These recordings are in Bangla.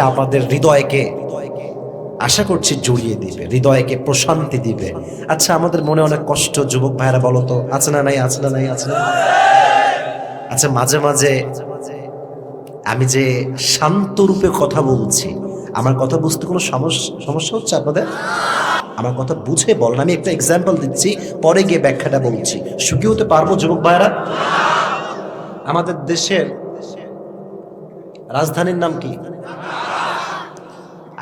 এটা আমাদের হৃদয়কে, আশা করছি জড়িয়ে দিবে, হৃদয়কে প্রশান্তি দিবে। আচ্ছা আমাদের মনে অনেক কষ্ট, যুবক ভাইরা বলো তো, আছে না নাই, আছে না নাই, আছে না আচ্ছা মাঝে মাঝে আমি যে শান্ত রূপে কথা বলছি, আমার কথা বুঝতে কোনো সমস্যা হচ্ছে আপনাদের? আমার কথা বুঝে বলেন আমি একটা এক্সাম্পল দিচ্ছি, পরে গিয়ে ব্যাখ্যাটা বলছি। সুখী হতে পারব, যুবক ভাইরা আমাদের দেশের রাজধানীর নাম কি?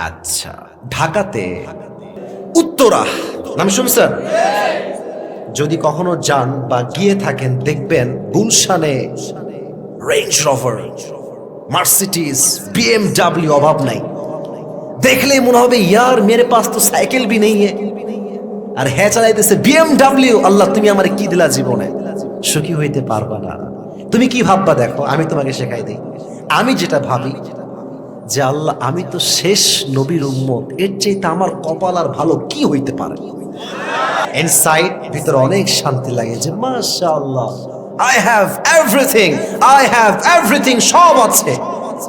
আচ্ছা ঢাকাতে উত্তরা, নাম শুনছেন যদি কখনো যান বা গিয়ে থাকেন, দেখবেন গুলশানে রেঞ্জ রভার মার্সিডিজ বিএমডাব্লিউ অভাব নাই। দেখলেই মনে হবে, ইয়ার, মেরে পাস তো সাইকেল বি নেই আর হ্যাঁ চালাইতেছে বিএমডাব্লিউ আল্লাহ, তুমি আমার কি দিলা জীবনে? সুখী হইতে পারবা না। তুমি কি ভাববা দেখো, আমি তোমাকে শেখাই দিই। আমি যেটা ভাবি যে আল্লাহ, আমি তো শেষ নবীর উম্মত। এর চাইতে আমার কপাল আর ভালো কি হইতে পারে? ইনসাইড ভিতরে অনেক শান্তি লাগে যে, মাশাআল্লাহ I have everything I have everything সব আছে।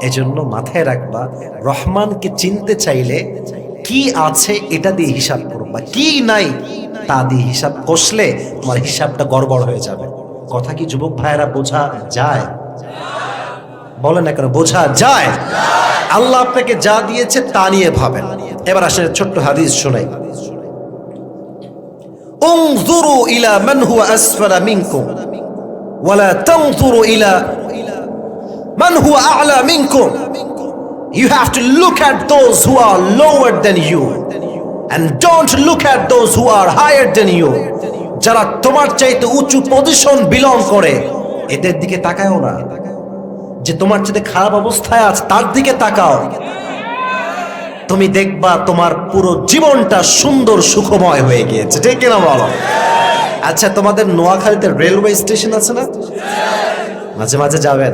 এজন্য মাথায় রাখবা, রহমানকে চিনতে চাইলে কি আছে এটা দিয়ে হিসাব করবা কি নাই তা দিয়ে হিসাব কষলে তোমার হিসাবটা গড়বড় হয়ে যাবে। কথা কি যুবক ভাইয়েরা বোঝা যায়? বলেন না কেন, বোঝা যায়? আল্লাহ আপনাকে যা দিয়েছে তা নিয়ে ভাবেন এবার আসলে ছোট্ট হাদিস শোনাই انظروا إلى من هو أسفل منكم ولا تنظروا إلى من هو أعلى منكم You have to look at those who are lower than you and don't look at those who are higher than you যারা তোমার চাইতে উঁচু পজিশন বিলং করে এদের দিকে তাকায়ও না যে তোমার চাইতে খারাপ অবস্থায় আছে তার দিকে তাকাও। তুমি দেখবা তোমার পুরো জীবনটা সুন্দর সুখময় হয়ে গিয়েছে। ঠিক কিনা বলো? আচ্ছা তোমাদের নোয়াখালীতে রেলওয়ে স্টেশন আছে না? মাঝে মাঝে যাবেন।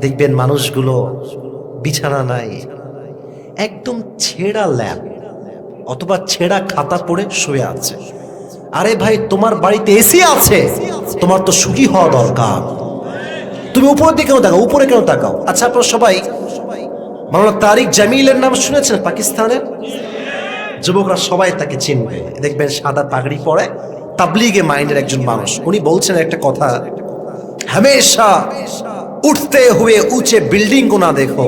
দেখবেন মানুষগুলো বিছানা নাই। একদম ছেঁড়া ল্যাব, অথবা ছেঁড়া খাতা পড়ে শুয়ে আছে। আরে ভাই, তোমার বাড়িতে এসি আছে? তোমার তো সুখী হওয়া দরকার। তুমি উপরের দিকে কেন তাকাও? উপরে কেন তাকাও? আচ্ছা আপনারা সবাই মাওলানা তারিক জামিলের নাম শুনেছেন পাকিস্তানের? যুবকরা সবাই তাকে চিনবে। দেখবেন সাদা পাগড়ি পরে তাবলিগে মাইন্ডের একজন মানুষ। উনি বলছেন একটা কথা, হামেশা উঠতে হয়ে উঁচে বিল্ডিং কো না দেখো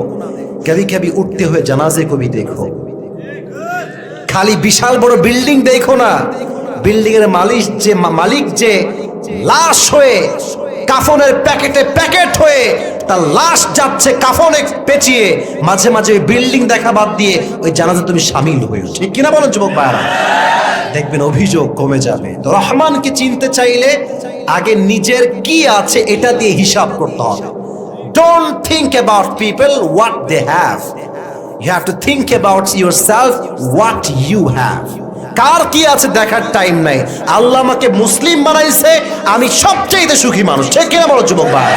কবি কবি উঠতে হয়ে জানাজে কবি দেখো। খালি বিশাল বড় বিল্ডিং দেখো না। বিল্ডিং এর মালিক যে মালিক যে লাশ হয়ে কাফনের প্যাকেটে প্যাকেট হয়ে তার লাশ যাচ্ছে কাফনে পেঁচিয়ে, মাঝে মাঝে বিল্ডিং দেখা বাদ দিয়ে ওই জানাজা তুমি সামিল হয়েও। ঠিক কিনা বলেন যুবক ভাইরা দেখবেন অভিযোগ কমে যাবে। তো রহমানকে চিনতে চাইলে আগে নিজের কি আছে এটা দিয়ে হিসাব করতে হবে। Don't think about people what they have you have to think about yourself what you have কার কি আছে দেখার টাইম নাই। আল্লাহ আমাকে মুসলিম বানাইছে, আমি সবচেয়ে সুখী মানুষ। ঠিক কিনা বলো, যুবক ভাই?